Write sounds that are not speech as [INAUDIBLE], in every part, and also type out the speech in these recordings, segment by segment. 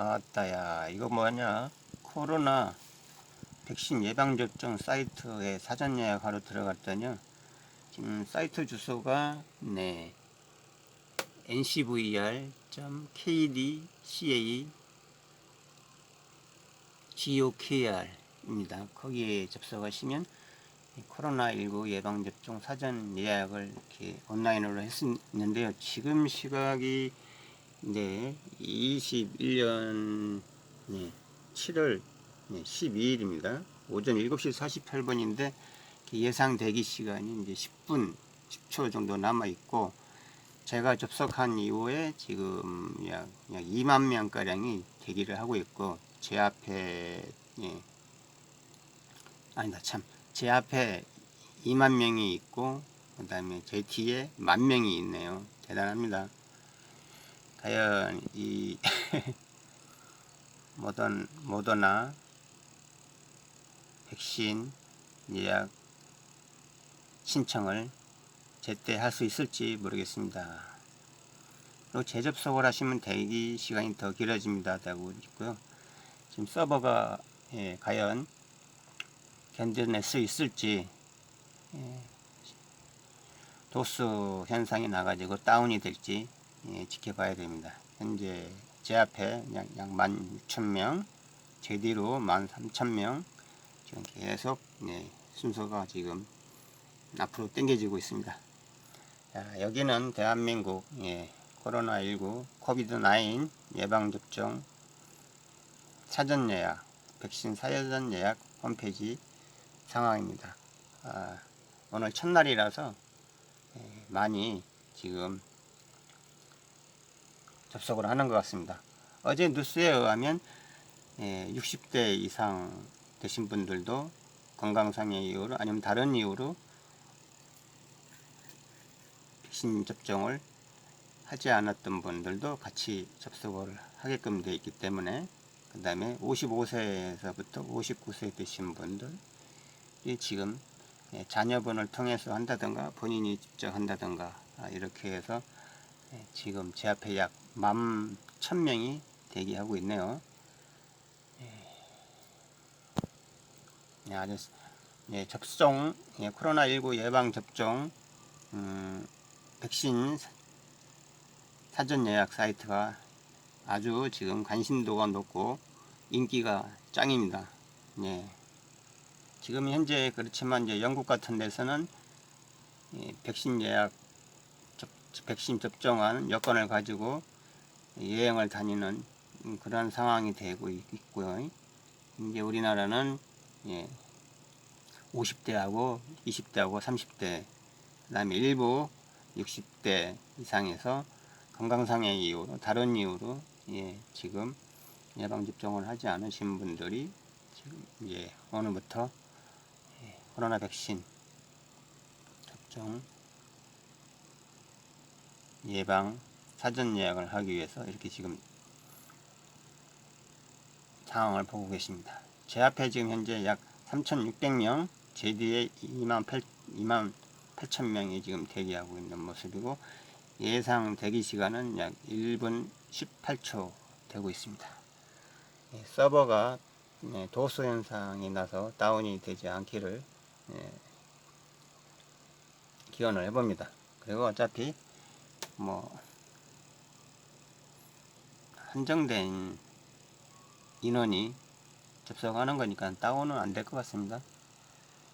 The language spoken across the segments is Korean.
아따야 이거 뭐냐 코로나 백신 예방접종 사이트에 사전 예약하러 들어갔더니요 지금 사이트 주소가 네 ncvr.kdca gokr입니다. 거기에 접속하시면 이 코로나19 예방접종 사전 예약을 이렇게 온라인으로 했었는데요. 지금 시각이 네, 21년 네, 7월 네, 12일입니다. 오전 7시 48분인데 예상 대기 시간이 이제 10분, 10초 정도 남아 있고 제가 접속한 이후에 지금 약, 약 2만 명 가량이 대기를 하고 있고 제 앞에 예, 아니다 참 제 앞에 2만 명이 있고 그 다음에 제 뒤에 만 명이 있네요. 대단합니다. 과연 이 [LAUGHS] 모던 모더나 백신 예약 신청을 제때 할 수 있을지 모르겠습니다. 그리고 재접속을 하시면 대기 시간이 더 길어집니다. 되고 있고요. 지금 서버가 예, 과연 견뎌낼 수 있을지 예, 도스 현상이 나가지고 다운이 될지 예, 지켜봐야 됩니다. 현재 제 앞에 약, 약 16,000명, 제 뒤로 13,000명 지금 계속 네, 순서가 지금 앞으로 당겨지고 있습니다. 자, 여기는 대한민국 예, 코로나19 코비드-9 예방접종 사전 예약, 백신 사전 예약 홈페이지 상황입니다. 아, 오늘 첫날이라서 예, 많이 지금 접속을 하는 것 같습니다. 어제 뉴스에 의하면 예, 60대 이상 되신 분들도 건강상의 이유로 아니면 다른 이유로 백신 접종을 하지 않았던 분들도 같이 접속을 하게끔 되어 있기 때문에 그 다음에 55세에서부터 59세 되신 분들이 지금 예, 자녀분을 통해서 한다든가 본인이 직접 한다든가 아, 이렇게 해서 예, 지금 제 앞에 약 11,000명이 대기하고 있네요. 예, 아주 예, 접종 예, 코로나19 예방 접종 음, 백신 사- 사전 예약 사이트가 아주 지금 관심도가 높고 인기가 짱입니다. 예. 지금 현재 그렇지만 이제 영국 같은 데서는 예, 백신 예약 접, 백신 접종한 여권을 가지고 여행을 다니는 음, 그런 상황이 되고 있- 있고요. 이제 우리나라는 예, 50대하고 20대하고 30대 그다음에 일부 60대 이상에서 건강상의 이유로 다른 이유로 예, 지금 예방 접종을 하지 않으신 분들이 지금 예, 오늘부터 예, 코로나 백신 접종 예방 사전 예약을 하기 위해서 이렇게 지금 상황을 보고 계십니다. 제 앞에 지금 현재 약 3,600명, 제 뒤에 2만 8, 2만 8천 명이 지금 대기하고 있는 모습이고 예상 대기 시간은 약 1분 18초 되고 있습니다. 예, 서버가 예, 도수 현상이 나서 다운이 되지 않기를 예, 기원을 해봅니다. 그리고 어차피 뭐 한정된 인원이 접속하는 거니까 다운은 안 될 것 같습니다.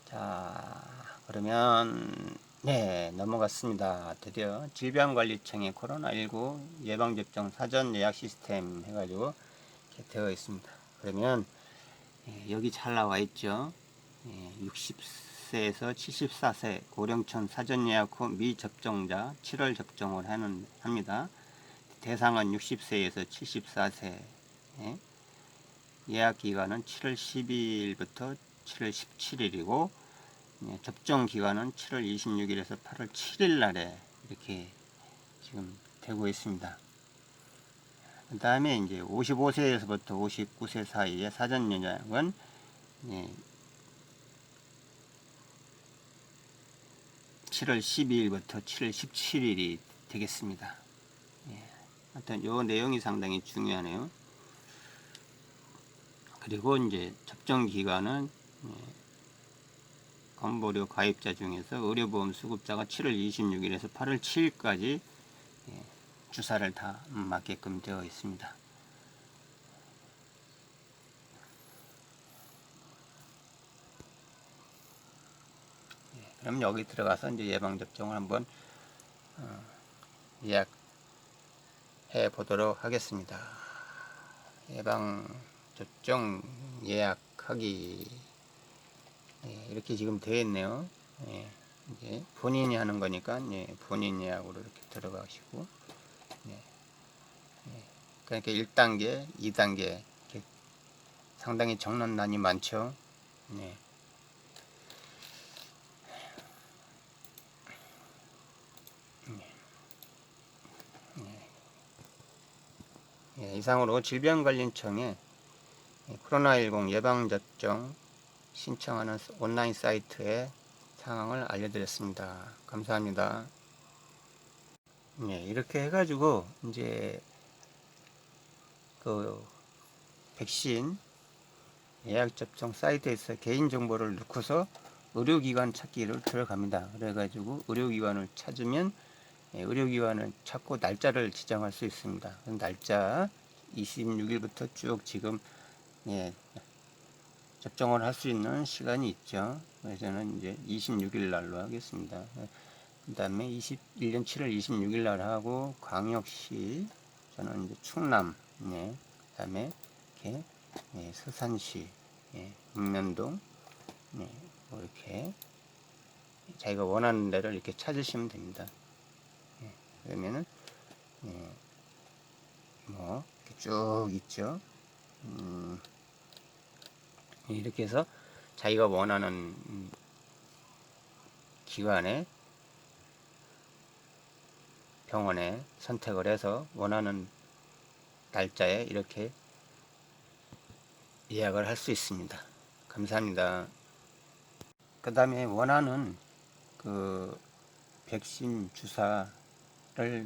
자, 그러면 네, 넘어갔습니다. 드디어 질병관리청의 코로나19 예방접종 사전 예약 시스템 해가지고 되어 있습니다. 그러면 예, 여기 잘 나와 있죠. 예, 60 76세에서 74세 고령천 사전 예약 후 미접종자 7월 접종을 하는, 합니다. 대상은 60세에서 74세 예? 예약 기간은 7월 12일부터 7월 17일이고 예, 접종 기간은 7월 26일에서 8월 7일 날에 이렇게 지금 되고 있습니다. 그 다음에 이제 55세에서부터 59세 사이에 사전 예약은 예, 7월 12일부터 7월 17일이 되겠습니다. 예, 하여튼 요 내용이 상당히 중요하네요. 그리고 이제 접종 기간은 예, 건보료 가입자 중에서 의료보험 수급자가 7월 26일에서 8월 7일까지 예, 주사를 다 맞게끔 되어 있습니다. 그럼 여기 들어가서 이제 예방 접종을 한번 어, 예약해 보도록 하겠습니다. 예방 접종 예약하기 예, 이렇게 지금 되어 있네요. 예, 이제 본인이 하는 거니까 예, 본인 예약으로 이렇게 들어가시고 예, 예, 그러니까 1단계, 2단계 이렇게 상당히 정론난이 많죠. 예. 이상으로 질병관리청에 코로나19 예방접종 신청하는 온라인 사이트의 상황을 알려드렸습니다. 감사합니다. 예, 이렇게 해가지고 이제 그 백신 예약 접종 사이트에서 개인 정보를 넣고서 의료기관 찾기를 들어갑니다. 그래가지고 의료기관을 찾으면 예, 의료기관을 찾고 날짜를 지정할 수 있습니다. 그 날짜 26일부터 쭉 지금 예, 접종을 할 수 있는 시간이 있죠. 그래서 저는 이제 26일 날로 하겠습니다. 그 다음에 21년 7월 26일 날 하고 광역시 저는 이제 충남 예, 그 다음에 이렇게 예, 서산시 예, 읍면동 예, 뭐 이렇게 자기가 원하는 데를 이렇게 찾으시면 됩니다. 예, 그러면은 예, 뭐 이렇게 쭉 있죠. 음, 이렇게 해서 자기가 원하는 음, 기관에 병원에 선택을 해서 원하는 날짜에 이렇게 예약을 할 수 있습니다. 감사합니다. 그 다음에 원하는 그 백신 주사를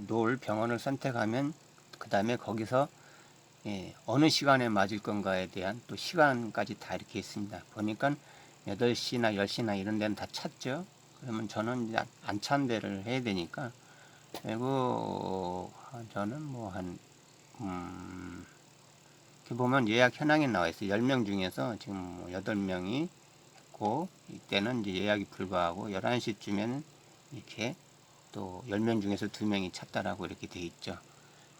놓을 병원을 선택하면 그 다음에 거기서 예, 어느 시간에 맞을 건가에 대한 또 시간까지 다 이렇게 있습니다. 보니까 8시나 10시나 이런 데는 다 찼죠. 그러면 저는 이제 안 찬 데를 해야 되니까 그리고 저는 뭐한 음, 이렇게 보면 예약 현황에 나와 있어요. 10명 중에서 지금 뭐 8명이 했고 이때는 이제 예약이 불가하고 11시쯤에는 이렇게 또 10명 중에서 2명이 찼다라고 이렇게 돼 있죠.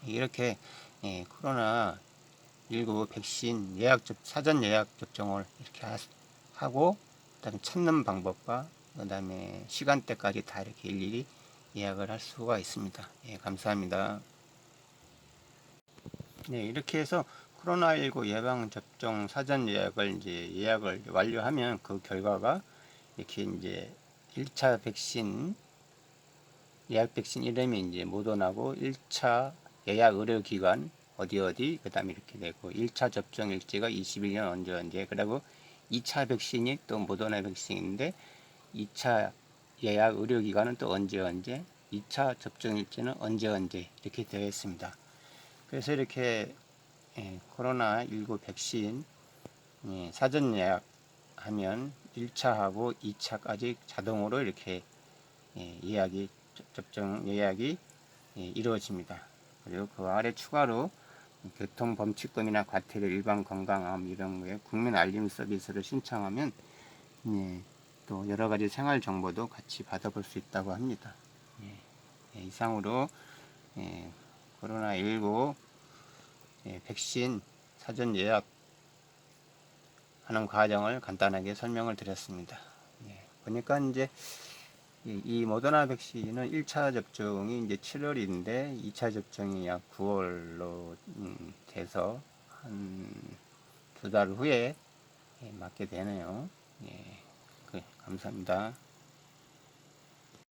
이렇게 예, 코로나 19 백신 예약 접 사전 예약 접종을 이렇게 하, 하고 그다음에 찾는 방법과 그다음에 시간대까지 다 이렇게 일일이 예약을 할 수가 있습니다. 예, 감사합니다. 네, 이렇게 해서 코로나19 예방 접종 사전 예약을 이제 예약을 완료하면 그 결과가 이렇게 이제 1차 백신 예약 백신 이름이 이제 모더나고 1차 예약 의료기관 어디 어디 그 다음에 이렇게 되고 1차 접종 일지가 21년 언제 언제 그리고 2차 백신이 또 모더나 백신인데 2차 예약 의료기관은 또 언제 언제 2차 접종 일지는 언제 언제 이렇게 되어 있습니다. 그래서 이렇게 예, 코로나 19 백신 예, 사전 예약하면 1차하고 2차까지 자동으로 이렇게 예, 예약이 접종 예약이 예, 이루어집니다. 그리고 그 아래 추가로 교통 범칙금이나 과태료 일반 건강암 이런 거에 국민 알림 서비스를 신청하면 예, 또 여러 가지 생활 정보도 같이 받아볼 수 있다고 합니다. 예, 예, 이상으로 예, 코로나19 예, 백신 사전 예약 하는 과정을 간단하게 설명을 드렸습니다. 예, 보니까 이제 이, 이 모더나 백신은 1차 접종이 이제 7월인데 2차 접종이 약 9월로 음, 돼서 한 두 달 후에 예, 맞게 되네요. 예, 그, 감사합니다.